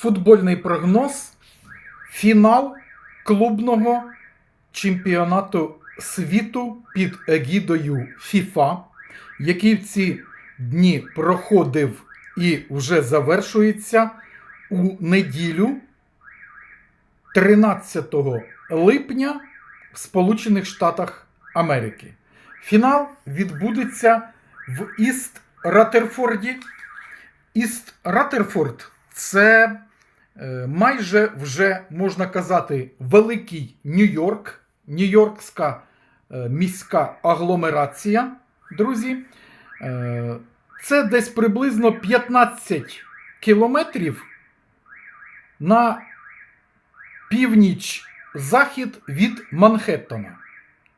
футбольний прогноз. Фінал клубного чемпіонату світу під егідою FIFA, який в ці дні проходив і вже завершується у неділю 13 липня в Сполучених Штатах Америки. Фінал відбудеться в Іст Ратерфорді. Іст Ратерфорд це майже вже можна казати великий Нью-Йорк, Нью-Йоркська е, міська агломерація, друзі. Е, Це десь приблизно 15 кілометрів на північ-захід від Манхеттена.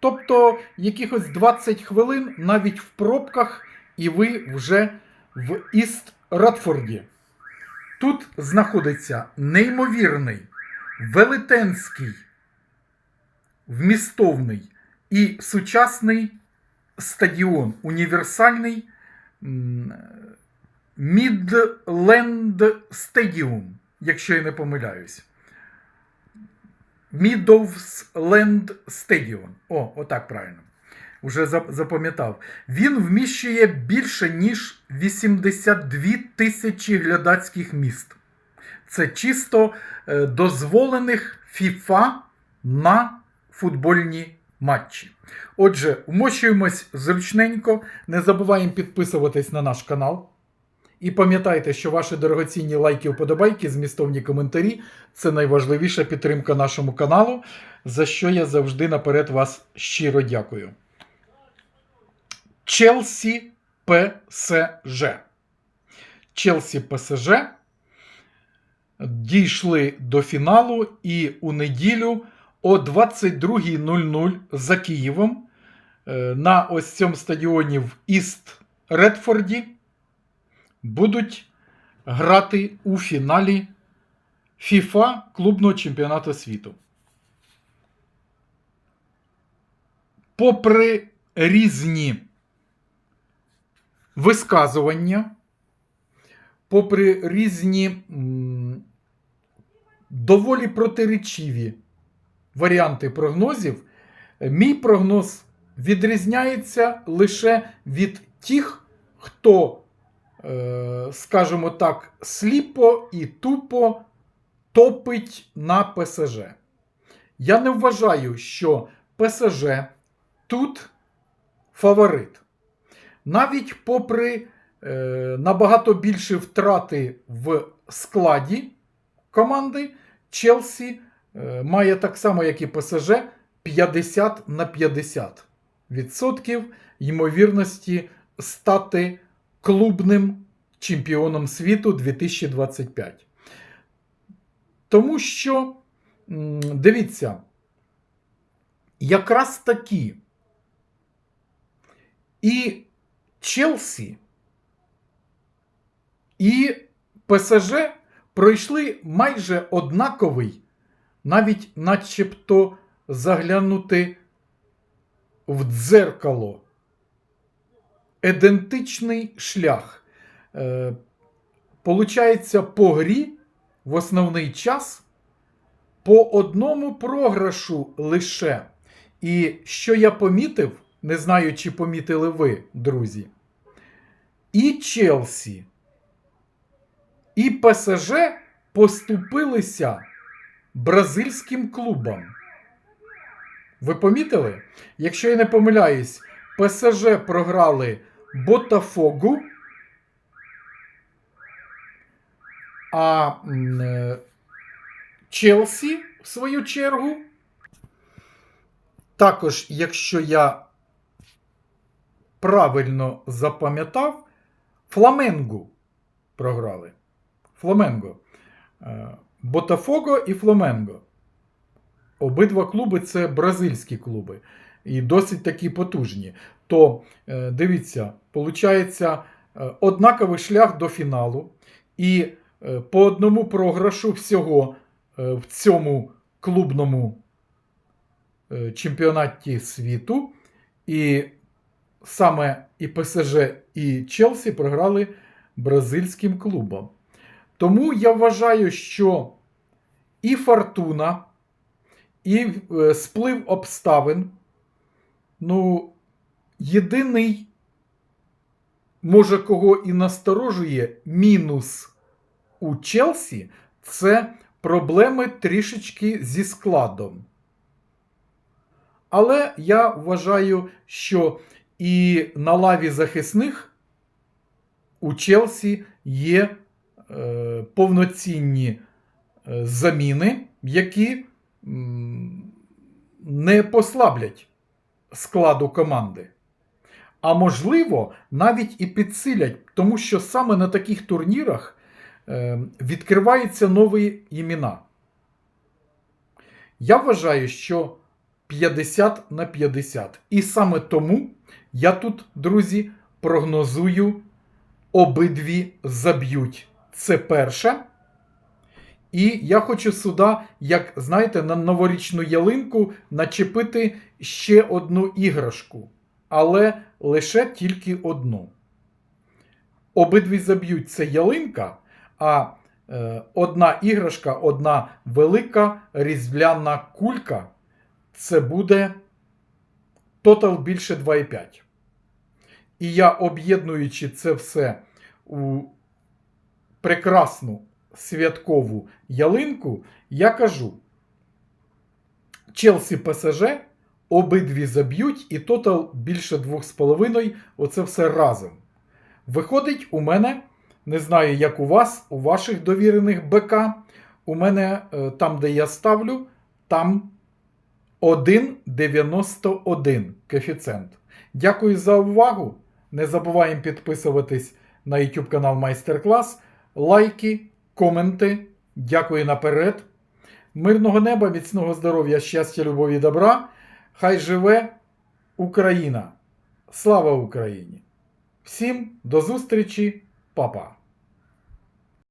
Тобто якихось 20 хвилин навіть в пробках, і ви вже в Іст Радфорді. Тут знаходиться неймовірний, велетенський, вмістовний і сучасний стадіон, універсальний Мідленд Стадіум, якщо я не помиляюсь. Мідовсленд Стадіон. О, отак правильно. Уже запам'ятав. Він вміщує більше ніж 82 тисячі глядацьких міст. Це чисто е, дозволених FIFA на футбольні матчі. Отже, вмощуємось зручненько, не забуваємо підписуватись на наш канал. І пам'ятайте, що ваші дорогоцінні лайки, вподобайки, змістовні коментарі це найважливіша підтримка нашому каналу, за що я завжди наперед вас щиро дякую. Челсі ПСЖ. Челсі ПСЖ дійшли до фіналу і у неділю о 22.00 за Києвом е, на ось цьому стадіоні в Іст Редфорді будуть грати у фіналі FIFA клубного чемпіонату світу. Попри різні висказування, попри різні доволі протиречиві варіанти прогнозів, мій прогноз відрізняється лише від тих, хто, е, скажімо так, сліпо і тупо топить на ПСЖ. Я не вважаю, що ПСЖ тут фаворит. Навіть попри е, набагато більші втрати в складі команди, Челсі е, має так само, як і ПСЖ, 50 на 50 відсотків ймовірності стати клубним чемпіоном світу 2025. Тому що, дивіться, якраз такі і Челсі, і ПСЖ пройшли майже однаковий, навіть начебто заглянути в дзеркало. Ідентичний шлях. Е, Получається, по грі в основний час по одному програшу лише. І що я помітив, не знаю, чи помітили ви, друзі, і Челсі, і ПСЖ поступилися бразильським клубам. Ви помітили? Якщо я не помиляюсь, ПСЖ програли Ботафогу, а е, Челсі, в свою чергу, також, якщо я правильно запам'ятав, Фламенгу програли. Фламенго. Е, Ботафого і Фламенго. Обидва клуби це бразильські клуби. І досить такі потужні. То е, дивіться, виходить однаковий шлях до фіналу. І е, по одному програшу всього е, в цьому клубному е, чемпіонаті світу. І саме і ПСЖ, і Челсі програли бразильським клубам. Тому я вважаю, що і фортуна, і е, сплив обставин, ну, єдиний, може, кого і насторожує мінус у Челсі, це проблеми трішечки зі складом. Але я вважаю, що і на лаві захисних у Челсі є е, повноцінні е, заміни, які не послаблять складу команди. А можливо, навіть і підсилять, тому що саме на таких турнірах е, відкриваються нові імена. Я вважаю, що 50 на 50. І саме тому я тут, друзі, прогнозую обидві заб'ють. Це перше. І я хочу сюди, як знаєте, на новорічну ялинку начепити ще одну іграшку, але лише тільки одну. Обидві заб'ють це ялинка, а е, одна іграшка, одна велика різдвяна кулька це буде тотал більше 2,5. І я, об'єднуючи це все у прекрасну святкову ялинку, я кажу: Челсі ПСЖ обидві заб'ють, і тотал більше 2,5. Оце все разом. Виходить, у мене, не знаю, як у вас, у ваших довірених БК, у мене е, там, де я ставлю, там 1,91 коефіцієнт. Дякую за увагу. Не забуваємо підписуватись на YouTube канал Майстер Клас. Лайки, коменти. Дякую наперед. Мирного неба, міцного здоров'я, щастя, любові, добра. Хай живе Україна! Слава Україні! Всім до зустрічі, папа!